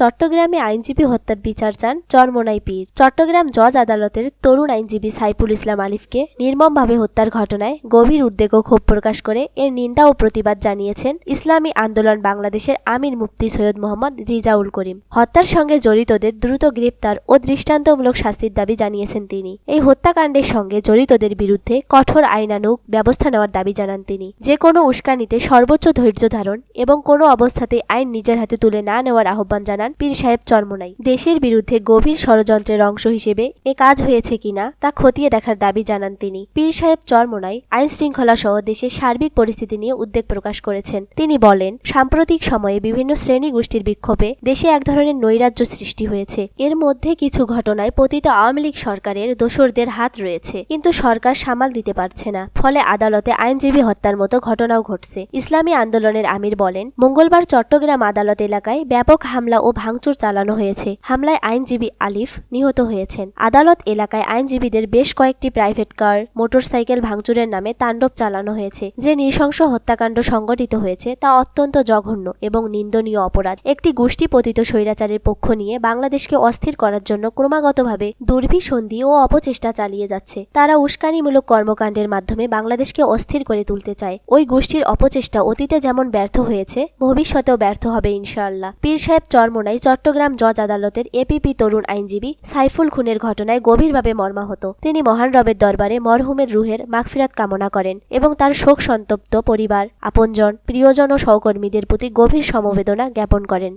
চট্টগ্রামে আইনজীবী হত্যার বিচার চান চরমোনাই পীর। চট্টগ্রাম জজ আদালতের তরুণ আইনজীবী সাইফুল ইসলাম আলিফকে নির্মমভাবে হত্যার ঘটনায় গভীর উদ্বেগ ও ক্ষোভ প্রকাশ করে এর নিন্দা ও প্রতিবাদ জানিয়েছেন ইসলামী আন্দোলন বাংলাদেশের আমির মুফতি সৈয়দ মোহাম্মদ রিজাউল করিম। হত্যার সঙ্গে জড়িতদের দ্রুত গ্রেপ্তার ও দৃষ্টান্তমূলক শাস্তির দাবি জানিয়েছেন তিনি। এই হত্যাকাণ্ডের সঙ্গে জড়িতদের বিরুদ্ধে কঠোর আইনানুগ ব্যবস্থা নেওয়ার দাবি জানান তিনি। যে কোনো উস্কানিতে সর্বোচ্চ ধৈর্য ধারণ এবং কোনো অবস্থাতেই আইন নিজের হাতে তুলে না নেওয়ার আহ্বান জানান পীর সাহেব চরমোনাই দেশের বিরুদ্ধে গভীর ষড়যন্ত্রের অংশ হিসেবে এ কাজ হয়েছে কিনা তা খতিয়ে দেখার দাবি জানান তিনি। পীর সাহেব চরমোনাই আইন শৃঙ্খলা সহ দেশের সার্বিক পরিস্থিতি নিয়ে উদ্বেগ প্রকাশ করেছেন। তিনি বলেন, সাম্প্রতিক সময়ে বিভিন্ন শ্রেণি গোষ্ঠীর বিক্ষোভে দেশে এক ধরনের নৈরাজ্য সৃষ্টি হয়েছে। এর মধ্যে কিছু ঘটনায় পতিত আওয়ামী লীগ সরকারের দোসরদের হাত রয়েছে, কিন্তু সরকার সামাল দিতে পারছে না। ফলে আদালতে আইনজীবী হত্যার মতো ঘটনাও ঘটছে। ইসলামী আন্দোলনের আমির বলেন, মঙ্গলবার চট্টগ্রাম আদালত এলাকায় ব্যাপক হামলা ও ভাঙচুর চালানো হয়েছে। হামলায় আইনজীবী আলিফ নিহত হয়েছেন। আদালত এলাকায় আইনজীবীদের বেশ কয়েকটি প্রাইভেট কার, মোটরসাইকেল ভাঙচুরের নামে তাণ্ডব চালানো হয়েছে, যে নৃশংস হত্যাকাণ্ড সংঘটিত হয়েছে তা অত্যন্ত জঘন্য এবং নিন্দনীয় অপরাধ। একটি গোষ্ঠী পতিত স্বৈরাচারের পক্ষ নিয়ে বাংলাদেশকে অস্থির করার জন্য ক্রমাগতভাবে দুর্বিসন্ধি ও অপচেষ্টা চালিয়ে যাচ্ছে। তারা উস্কানিমূলক কর্মকাণ্ডের মাধ্যমে বাংলাদেশকে অস্থির করে তুলতে চায়। ওই গোষ্ঠীর অপচেষ্টা অতীতে যেমন ব্যর্থ হয়েছে, ভবিষ্যতেও ব্যর্থ হবে ইনশাআল্লাহ। পীর সাহেব চরমোনাই চট্টগ্রাম জজ আদালতের এপিপি তরুণ আইনজীবী সাইফুল খুনের ঘটনায় গভীরভাবে মর্মাহত। তিনি মহান রবের দরবারে মরহুমের রুহের মাগফিরাত কামনা করেন এবং তার শোক সন্তপ্ত পরিবার, আপনজন, প্রিয়জন ও সহকর্মীদের প্রতি গভীর সমবেদনা জ্ঞাপন করেন।